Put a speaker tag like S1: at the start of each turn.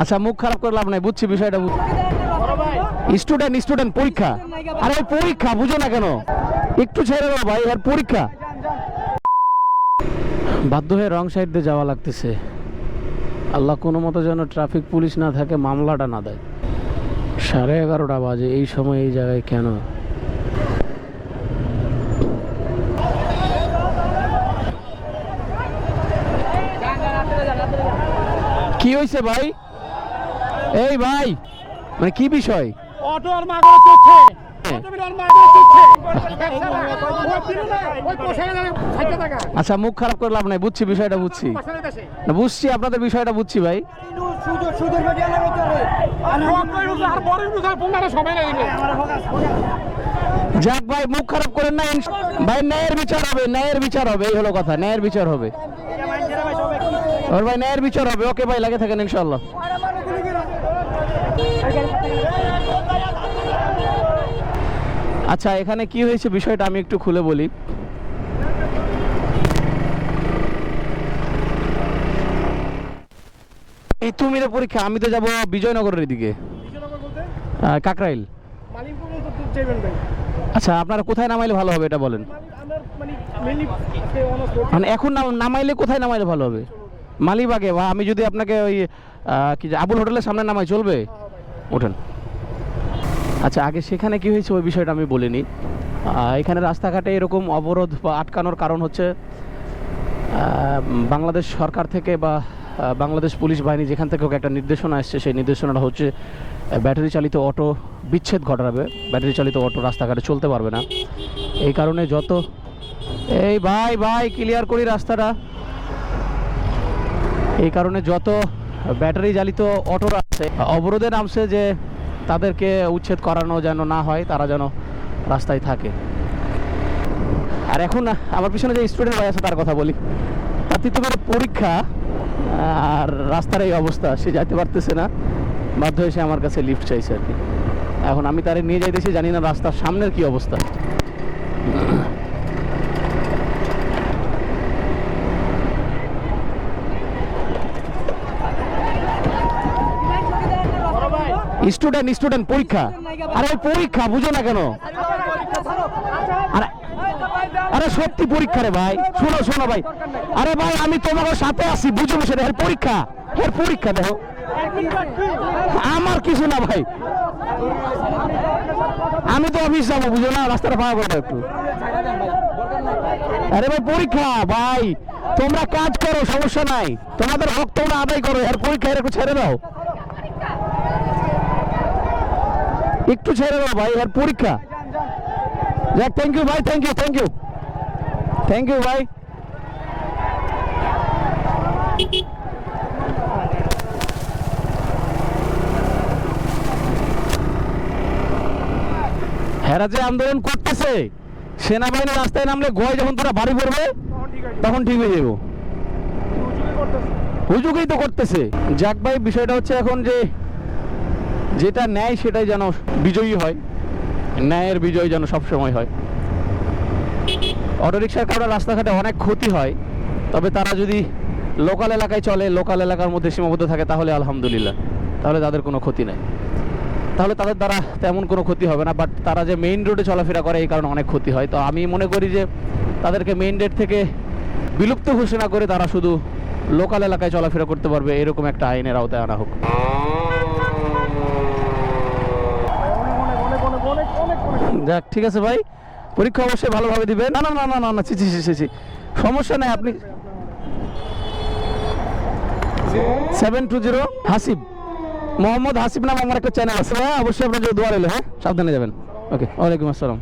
S1: আচ্ছা মুখ খারাপ করে লাভ নাই, বুঝছি বিষয়টা স্টুডেন্ট স্টুডেন্ট পরীক্ষা। আরে পরীক্ষা, বুঝো না কেন? একটু ছেড়ে দাও ভাই আর পরীক্ষা। বাধ্য হয়ে রং সাইড দিয়ে যাওয়া লাগতেছে। আল্লাহ কোনো মতো যেন ট্রাফিক পুলিশ না থাকে, মামলাটা না দেয়। সাড়ে এগারোটা বাজে, এই সময় এই জায়গায় কেন? হয়েছে ভাই? এই ভাই মানে কি বিষয়?
S2: চলছে টাকা
S1: আচ্ছা মুখ খারাপ করে লাভ নাই বুঝছি বিষয়টা বুঝছি। বুঝছি আপনাদের বিষয়টা বুঝছি ভাই। যাক ভাই মুখ খারাপ করেন না ভাই ন্যায়ের বিচার হবে ন্যায়ের বিচার হবে এই হলো কথা ন্যায়ের বিচার হবে। ওর ভাই ন্যায়ের বিচার হবে। ওকে ভাই লাগে থাকেন ইনশাল্লাহ আচ্ছা এখানে কি হয়েছে বিষয়টা আমি একটু খুলে বলি। এই তুমিরে পরীক্ষা আমি তো যাব বিজয়নগরের দিকে কাকরাইল। আচ্ছা আপনারা কোথায় নামাইলে ভালো হবে এটা বলেন।
S2: মানে
S1: মানে এখন নামাইলে কোথায় নামাইলে ভালো হবে? মালিবাগে, বা আমি যদি আপনাকে ওই কি আবুল হোটেলের সামনে নামাই, চলবে? ওঠেন। আচ্ছা আগে সেখানে কি হয়েছে ওই বিষয়টা আমি বলিনি। এখানে রাস্তাঘাটে এরকম অবরোধ বা আটকানোর কারণ হচ্ছে বাংলাদেশ সরকার থেকে বা বাংলাদেশ পুলিশ বাহিনী যেখান থেকে একটা নির্দেশনা এসছে, সেই নির্দেশনাটা হচ্ছে ব্যাটারি চালিত অটো বিচ্ছেদ ঘটাবে। ব্যাটারি চালিত অটো রাস্তাঘাটে চলতে পারবে না। এই কারণে যত, এই ভাই ভাই ক্লিয়ার করি রাস্তাটা। এই কারণে যত ব্যাটারি চালিত অটো আছে, অবরোধে নামছে যে তাদেরকে উচ্ছেদ করানো যেন না হয়, তারা যেন রাস্তায় থাকে। আর এখন আমার পিছনে যে স্টুডেন্ট ভাই আছে, তার কথা বলি। তার তৃতীয়বার পরীক্ষা, আর রাস্তার এই অবস্থা, সে যাইতে পারতেছে না। বাধ্য হয়ে সে আমার কাছে লিফট চাইছে আর কি। এখন আমি তারে নিয়ে যাইতেছি, জানি না রাস্তার সামনের কি অবস্থা। স্টুডেন্ট স্টুডেন্ট, পরীক্ষা। আরে পরীক্ষা, বুঝো না কেন? আরে সত্যি পরীক্ষা রে ভাই। শোনো শোনো ভাই। আরে ভাই, আমি তোমার সাথে আছি, বুঝো সেটা, এর পরীক্ষা। এর পরীক্ষা, দেখো। আমার কিছু না ভাই। আমি তো অফিস যাব, বুঝো না? রাস্তাটা পাওয়া করব একটু। আরে ভাই, পরীক্ষা, ভাই। তোমরা কাজ করো, সমস্যা নাই। তোমাদের হক তোমরা আদায় করো, এর পরীক্ষা এর একটু ছেড়ে দাও। একটু ছেড়ে দাও ভাই এর পরীক্ষা। যাক থ্যাংক ইউ ভাই thank you thank you thank you ভাই হেরা যে আন্দোলন করতেছে সেনাবাহিনী রাস্তায় নামলে গয় যখন তারা বাড়ি পড়বে তখন ঠিক হয়ে যাব। হুজুগেই তো করতেছে। যাক ভাই বিষয়টা হচ্ছে এখন যে যেটা ন্যায় সেটাই যেন বিজয়ী হয়, ন্যায়ের বিজয় যেন সবসময় হয়। অটোরিকশার কারণে রাস্তাঘাটে অনেক ক্ষতি হয়, তবে তারা যদি লোকাল এলাকায় চলে, লোকাল এলাকার মধ্যে সীমাবদ্ধ থাকে, তাহলে আলহামদুলিল্লাহ, তাহলে তাদের কোনো ক্ষতি নেই। তাহলে তাদের দ্বারা তেমন কোনো ক্ষতি হবে না বাট তারা যে মেইন রোডে চলাফেরা করে, এই কারণে অনেক ক্ষতি হয়। তো আমি মনে করি যে, তাদেরকে মেইন রোড থেকে বিলুপ্ত ঘোষণা করে তারা শুধু লোকাল এলাকায় চলাফেরা করতে পারবে, এরকম একটা আইনের আওতায় আনা হোক। যাক ঠিক আছে ভাই। পরীক্ষা অবশ্যই ভালোভাবে দিবেন। না না না না না না ছি ছি ছি, সমস্যা নেই আপনি seven two zero Hasib. Mohammad Hasib নাম আমার একটা চ্যানেল আছে অবশ্যই আপনার দোয়া রইল হ্যাঁ? সাবধানে যাবেন। ওকে ওয়ালাইকুম আসসালাম।